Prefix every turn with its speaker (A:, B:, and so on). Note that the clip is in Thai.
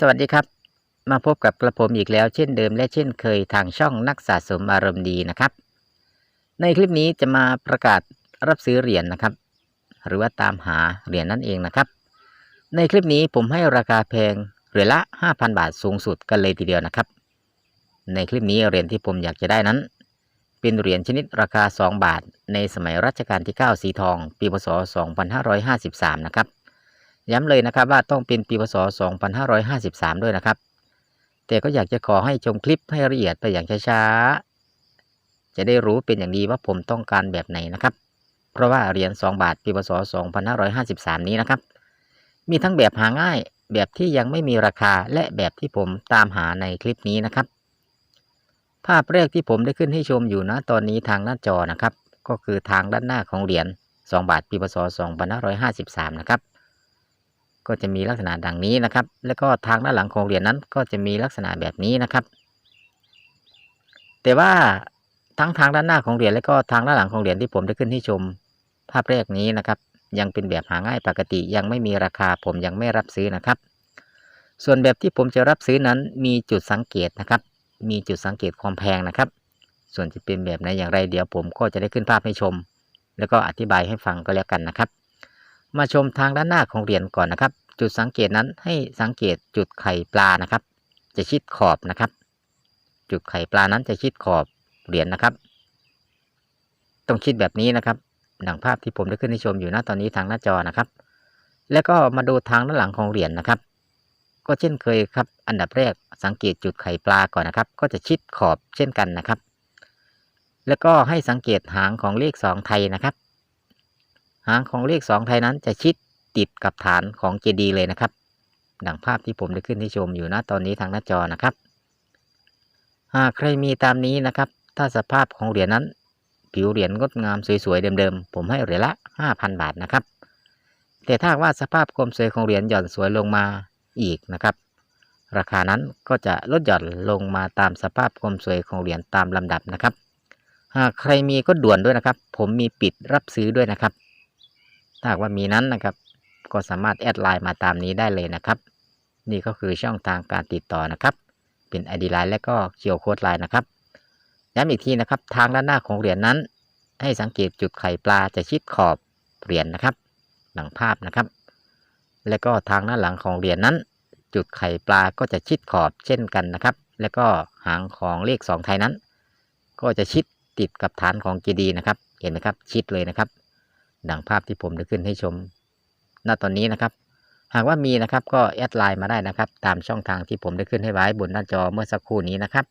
A: สวัสดีครับ มาพบกับกระผมอีกแล้วเช่นเดิมและเช่นเคยทางช่องนักสะสมอารมณ์ดีนะครับ ในคลิปนี้จะมาประกาศรับซื้อเหรียญนะครับ หรือว่าตามหาเหรียญนั่นเองนะครับ ในคลิปนี้ผมให้ราคาแพงเหรียญละ 5,000 บาทสูงสุดกันเลยทีเดียวนะครับ ในคลิปนี้เหรียญที่ผมอยากจะได้นั้น เป็นเหรียญชนิดราคา 2 บาท ในสมัยรัชกาลที่ 9 สีทอง ปีพศ 2553 นะครับ ย้ำเลยนะครับว่าต้องเป็นปีพศ 2553 ด้วยนะครับ แต่ก็อยากจะขอให้ชมคลิปให้ละเอียดไปอย่างช้าๆ จะได้รู้เป็นอย่างดีว่าผมต้องการแบบไหนนะครับ เพราะว่าเหรียญ2บาทปีพศ 2553 นี้นะครับ มีทั้งแบบหาง่ายแบบที่ยังไม่มีราคาและแบบที่ผมตามหาในคลิปนี้นะครับ ภาพแรกที่ผมได้ขึ้นให้ชมอยู่นะตอนนี้ทางหน้าจอนะครับ ก็คือทางด้านหน้าของเหรียญ2บาทปีพศ 2553 นะครับ ก็จะมีลักษณะดังนี้นะครับ แล้วก็ทางด้านหลังของเหรียญนั้นก็จะมีลักษณะแบบนี้นะครับ แต่ว่าทั้งทางด้านหน้าของเหรียญและก็ทางด้านหลังของเหรียญที่ผมได้ขึ้นให้ชม ภาพแรกนี้นะครับ ยังเป็นแบบหาง่ายปกติยังไม่มีราคาผมยังไม่รับซื้อนะครับ ส่วนแบบที่ผมจะรับซื้อนั้นมีจุดสังเกตนะครับ มีจุดสังเกตความแพงนะครับ ส่วนจะเป็นแบบไหนอย่างไรเดี๋ยวผมก็จะได้ขึ้นภาพให้ชม แล้วก็อธิบายให้ฟังก็แล้วกันนะครับ มาชมทางด้านหน้าของเหรียญก่อนนะครับ จุดสังเกตนั้นให้สังเกตจุดไข่ปลานะครับ จะชิดขอบนะครับ จุดไข่ปลานั้นจะชิดขอบเหรียญนะครับ ต้องชิดแบบนี้นะครับดังภาพที่ผมได้ขึ้นให้ชมอยู่นะตอนนี้ทางหน้าจอนะครับ แล้วก็มาดูทางด้านหลังของเหรียญนะครับ ก็เช่นเคยครับ อันดับแรกสังเกตจุดไข่ปลาก่อนนะครับ ก็จะชิดขอบเช่นกันนะครับ แล้วก็ให้สังเกตหางของเลขสองไทยนะครับ หางของเลขสองไทยนั้นจะชิดติดกับฐานของเจดีย์เลยนะครับ ดังภาพที่ผมได้ขึ้นให้ชมอยู่นะตอนนี้ทางหน้าจอนะครับ หากใครมีตามนี้นะครับ ถ้าสภาพของเหรียญนั้น ผิวเหรียญงดงามสวยๆเดิมๆผมให้เหรียญละ 5,000 บาทนะครับ แต่ถ้าว่าสภาพความสวยของเหรียญหย่อนสวยลงมาอีกนะครับ ราคานั้นก็จะลดหย่อนลงมาตามสภาพความสวยของเหรียญตามลำดับนะครับ หากใครมีก็ด่วนด้วยนะครับ ผมมีปิดรับซื้อด้วยนะครับ ถ้าว่ามีนั้นนะครับ ก็สามารถแอดไลน์มาตามนี้ได้เลยนะครับ นี่ก็คือช่องทางการติดต่อนะครับ เป็น ID ไลน์และก็เคียวโค้ดไลน์นะครับย้ำอีกทีนะครับ ทางด้านหน้าของเหรียญนั้น ให้สังเกตจุดไข่ปลาจะชิดขอบเหรียญนะครับดังภาพนะครับ และก็ทางด้านหลังของเหรียญนั้น จุดไข่ปลาก็จะชิดขอบเช่นกันนะครับ แล้วก็หางของเลขสองไทยนั้น ก็จะชิดติดกับฐานของเจดีนะครับ เห็นไหมครับ ชิดเลยนะครับ ดังภาพที่ผมได้ขึ้นให้ชม ณ ตอนนี้นะครับ หากว่ามีนะครับก็แอดไลน์มาได้นะครับ ตามช่องทางที่ผมได้ขึ้นให้ไว้บนหน้าจอเมื่อสักครู่นี้นะครับ